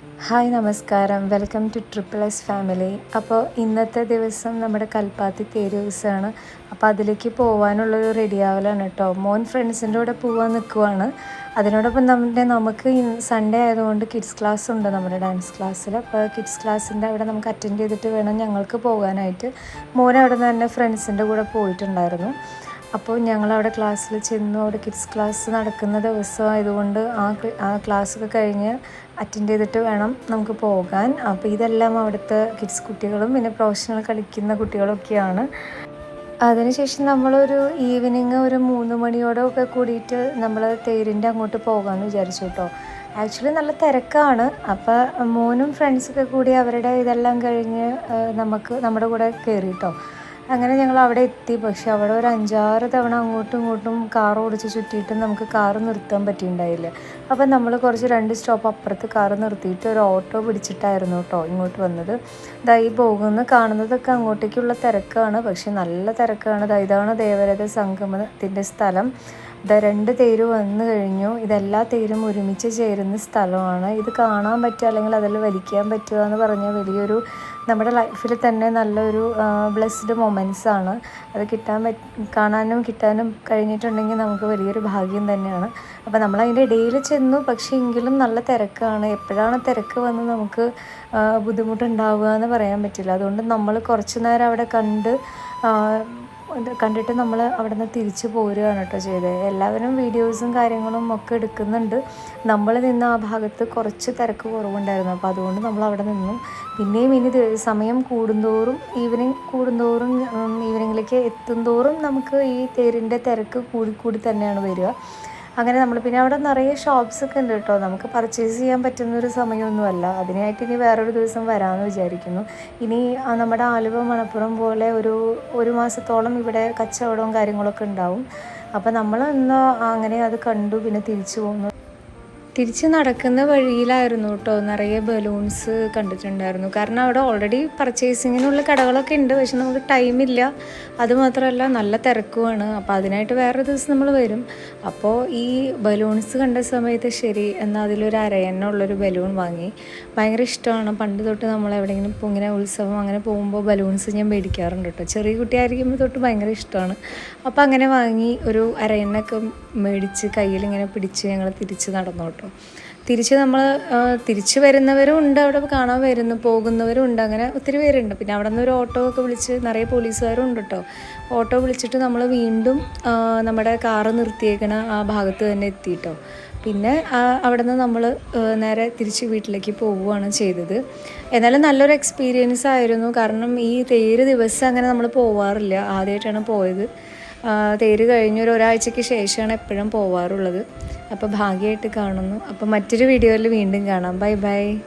Hi നമസ്കാരം. Welcome to triple S family. അപ്പോൾ ഇന്നത്തെ ദിവസം നമ്മുടെ കൽപ്പാത്തി തേര് ദിവസമാണ് അപ്പോൾ അതിലേക്ക് പോകാനുള്ളൊരു റെഡിയാവലാണ് കേട്ടോ. മോൻ ഫ്രണ്ട്സിന്റെ കൂടെ പോകാൻ നിൽക്കുവാണ്. അതിനോടൊപ്പം നമ്മുടെ നമുക്ക് സൺഡേ ആയതുകൊണ്ട് കിഡ്സ് ക്ലാസ് ഉണ്ട് നമ്മുടെ ഡാൻസ് ക്ലാസ്സിൽ അപ്പോൾ കിഡ്സ് ക്ലാസ്സിന്റെ അവിടെ നമുക്ക് അറ്റൻഡ് ചെയ്തിട്ട് വേണം ഞങ്ങൾക്ക് പോകാനായിട്ട്. മോൻ അവിടെ നിന്ന് തന്നെ ഫ്രണ്ട്സിന്റെ കൂടെ പോയിട്ടുണ്ടായിരുന്നു. അപ്പോൾ ഞങ്ങളവിടെ ക്ലാസ്സിൽ ചെന്നു. അവിടെ കിഡ്സ് ക്ലാസ് നടക്കുന്ന ദിവസമായതുകൊണ്ട് ആ ആ ക്ലാസ്സൊക്കെ കഴിഞ്ഞ് അറ്റൻഡ് ചെയ്തിട്ട് വേണം നമുക്ക് പോകാൻ. അപ്പോൾ ഇതെല്ലാം അവിടുത്തെ കിഡ്സ് കുട്ടികളും പിന്നെ പ്രൊഫഷണൽ കളിക്കുന്ന കുട്ടികളൊക്കെയാണ്. അതിനുശേഷം നമ്മളൊരു ഈവനിങ് ഒരു മൂന്ന് മണിയോടെ ഒക്കെ കൂടിയിട്ട് നമ്മൾ തേരിന്റെ അങ്ങോട്ട് പോകാമെന്ന് വിചാരിച്ചു കേട്ടോ. ആക്ച്വലി നല്ല തിരക്കാണ്. അപ്പോൾ മോനും ഫ്രണ്ട്സൊക്കെ കൂടി അവരുടെ ഇതെല്ലാം കഴിഞ്ഞ് നമുക്ക് നമ്മുടെ കൂടെ കയറി കേട്ടോ. അങ്ങനെ ഞങ്ങൾ അവിടെ എത്തി. പക്ഷെ അവിടെ ഒരു അഞ്ചാറ് തവണ അങ്ങോട്ടും ഇങ്ങോട്ടും കാർ ഓടിച്ച് ചുറ്റിയിട്ട് നമുക്ക് കാർ നിർത്താൻ പറ്റിയിട്ടുണ്ടായില്ല. അപ്പം നമ്മൾ കുറച്ച് രണ്ട് സ്റ്റോപ്പ് അപ്പുറത്ത് കാർ നിർത്തിയിട്ട് ഒരു ഓട്ടോ പിടിച്ചിട്ടായിരുന്നു കേട്ടോ ഇങ്ങോട്ട് വന്നത്. ഈ പോകുന്ന കാണുന്നതൊക്കെ അങ്ങോട്ടേക്കുള്ള തിരക്കാണ്. പക്ഷെ നല്ല തിരക്കാണ്. ഇതാണ് ദേവരഥ സംഗമത്തിന്റെ സ്ഥലം. ഇതാ രണ്ട് തേര് വന്നു കഴിഞ്ഞു. ഇതെല്ലാ തേരും ഒരുമിച്ച് ചേരുന്ന സ്ഥലമാണ്. ഇത് കാണാൻ പറ്റുക അല്ലെങ്കിൽ അതിൽ വലിക്കാൻ പറ്റുക എന്ന് പറഞ്ഞാൽ വലിയൊരു നമ്മുടെ ലൈഫിൽ തന്നെ നല്ലൊരു ബ്ലെസ്ഡ് മൊമെന്റ്സ് ആണ്. അത് കിട്ടാൻ പറ്റ കാണാനും കിട്ടാനും കഴിഞ്ഞിട്ടുണ്ടെങ്കിൽ നമുക്ക് വലിയൊരു ഭാഗ്യം തന്നെയാണ്. അപ്പോൾ നമ്മൾ അതിന്റെ ഇടയിൽ ചെന്നു. പക്ഷേ എങ്കിലും നല്ല തിരക്കാണ്. എപ്പോഴാണ് തിരക്ക് വന്ന് നമുക്ക് ബുദ്ധിമുട്ടുണ്ടാവുക എന്ന് പറയാൻ പറ്റില്ല. അതുകൊണ്ട് നമ്മൾ കുറച്ച് നേരം അവിടെ കണ്ട് ഇത് കണ്ടിട്ട് നമ്മൾ അവിടെ നിന്ന് തിരിച്ച് പോരുകയാണ് കേട്ടോ ചെയ്തത് എല്ലാവരും വീഡിയോസും കാര്യങ്ങളും ഒക്കെ എടുക്കുന്നുണ്ട്. നമ്മൾ നിന്ന ആ ഭാഗത്ത് കുറച്ച് തിരക്ക് കുറവുണ്ടായിരുന്നു. അപ്പോൾ അതുകൊണ്ട് നമ്മൾ അവിടെ നിന്നു. പിന്നെയും ഇനി സമയം കൂടുന്തോറും ഈവനിങ് കൂടുന്തോറും ഈവനിങ്ങിലേക്ക് എത്തുന്തോറും നമുക്ക് ഈ തേരിന്റെ തിരക്ക് കൂടി കൂടി തന്നെയാണ് വരിക. അങ്ങനെ നമ്മൾ പിന്നെ അവിടെ നിറയെ ഷോപ്സ് ഒക്കെ ഉണ്ട് കേട്ടോ. നമുക്ക് പർച്ചേസ് ചെയ്യാൻ പറ്റുന്ന ഒരു സമയമൊന്നുമല്ല. അതിനായിട്ട് ഇനി വേറൊരു ദിവസം വരാമെന്ന് വിചാരിക്കുന്നു. ഇനി നമ്മുടെ ആലുവ മണപ്പുറം പോലെ ഒരു ഒരു മാസത്തോളം ഇവിടെ കച്ചവടവും കാര്യങ്ങളൊക്കെ ഉണ്ടാവും. അപ്പോൾ നമ്മൾ അങ്ങനെ അത് കണ്ടു പിന്നെ തിരിച്ചു പോന്നു. തിരിച്ച് നടക്കുന്ന വഴിയിലായിരുന്നു കേട്ടോ നിറയെ ബലൂൺസ് കണ്ടിട്ടുണ്ടായിരുന്നു. കാരണം അവിടെ ഓൾറെഡി പർച്ചേസിങ്ങിനുള്ള കടകളൊക്കെ ഉണ്ട്. പക്ഷെ നമുക്ക് ടൈമില്ല അതുമാത്രമല്ല നല്ല തിരക്കുമാണ്. അപ്പോൾ അതിനായിട്ട് വേറെ ദിവസം നമ്മൾ വരും. അപ്പോൾ ഈ ബലൂൺസ് കണ്ട സമയത്ത് ശരി എന്നാൽ അതിലൊരു അരയണ്ണുള്ളൊരു ബലൂൺ വാങ്ങി. ഭയങ്കര ഇഷ്ടമാണ്. പണ്ട് തൊട്ട് നമ്മൾ എവിടെയെങ്കിലും ഇങ്ങനെ ഉത്സവം അങ്ങനെ പോകുമ്പോൾ ബലൂൺസ് ഞാൻ മേടിക്കാറുണ്ട് കേട്ടോ ചെറിയ കുട്ടിയായിരിക്കുമ്പോൾ തൊട്ട് ഭയങ്കര ഇഷ്ടമാണ്. അപ്പോൾ അങ്ങനെ വാങ്ങി ഒരു അരയണ്ണൊക്കെ മേടിച്ച് കയ്യിൽ ഇങ്ങനെ പിടിച്ച് ഞങ്ങൾ തിരിച്ച് നടന്നു കേട്ടോ തിരിച്ച് നമ്മൾ തിരിച്ച് വരുന്നവരും ഉണ്ട് അവിടെ കാണാൻ വരുന്നു പോകുന്നവരും ഉണ്ട് അങ്ങനെ ഒത്തിരി പേരുണ്ട്. പിന്നെ അവിടെ നിന്ന് ഒരു ഓട്ടോ ഒക്കെ വിളിച്ച് നിറയെ പോലീസുകാരും ഉണ്ട് കേട്ടോ ഓട്ടോ വിളിച്ചിട്ട് നമ്മൾ വീണ്ടും നമ്മുടെ കാറ് നിർത്തിയേക്കണ ആ ഭാഗത്ത് തന്നെ എത്തി കേട്ടോ പിന്നെ അവിടെ നിന്ന് നമ്മൾ നേരെ തിരിച്ച് വീട്ടിലേക്ക് പോവുകയാണ് ചെയ്തത്. എന്നാലും നല്ലൊരു എക്സ്പീരിയൻസ് ആയിരുന്നു. കാരണം ഈ തേര് ദിവസം അങ്ങനെ നമ്മൾ പോവാറില്ല. ആദ്യമായിട്ടാണ് പോയത്. തേര് കഴിഞ്ഞൊരു ഒരാഴ്ചയ്ക്ക് ശേഷമാണ് എപ്പോഴും പോവാറുള്ളത്. അപ്പോൾ ഭാഗ്യമായിട്ട് കാണുന്നു. അപ്പോൾ മറ്റൊരു വീഡിയോയിൽ വീണ്ടും കാണാം. Bye bye.